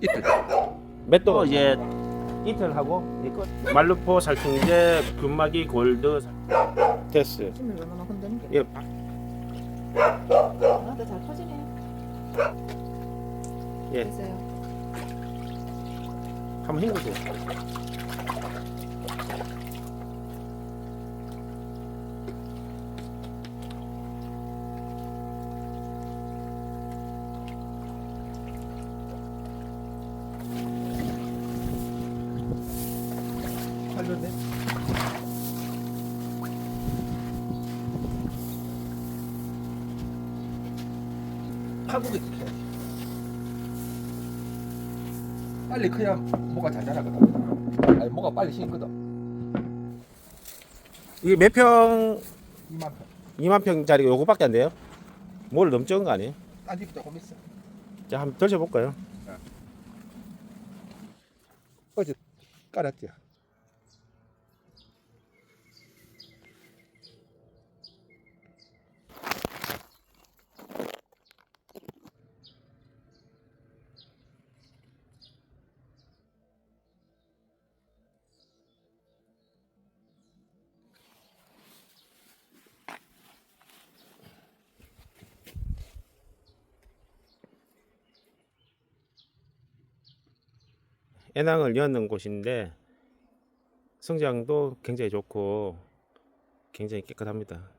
이틀. 맷도 이제 이틀 하고 이제 끝. 말루포 살충제 균마기 골드 됐어요. 춤을 얼마나 흔드는 게. 예, 아, 나잘 터지네. 예. 됐어요. 한번 헹구세요. 팔렸네. 한국에 지켜야지. 빨리 커야 뭐가 잘 자라거든. 아니 뭐가 빨리 심거든. 이게 몇 평, 이만큼. 2만 평짜리 요거밖에 안 돼요? 뭘 적은 거 아니에요? 딴집 조금 있어. 자, 한번 드셔볼까요? 어제 깔았지. 애낭을 여는 곳인데 성장도 굉장히 좋고 굉장히 깨끗합니다.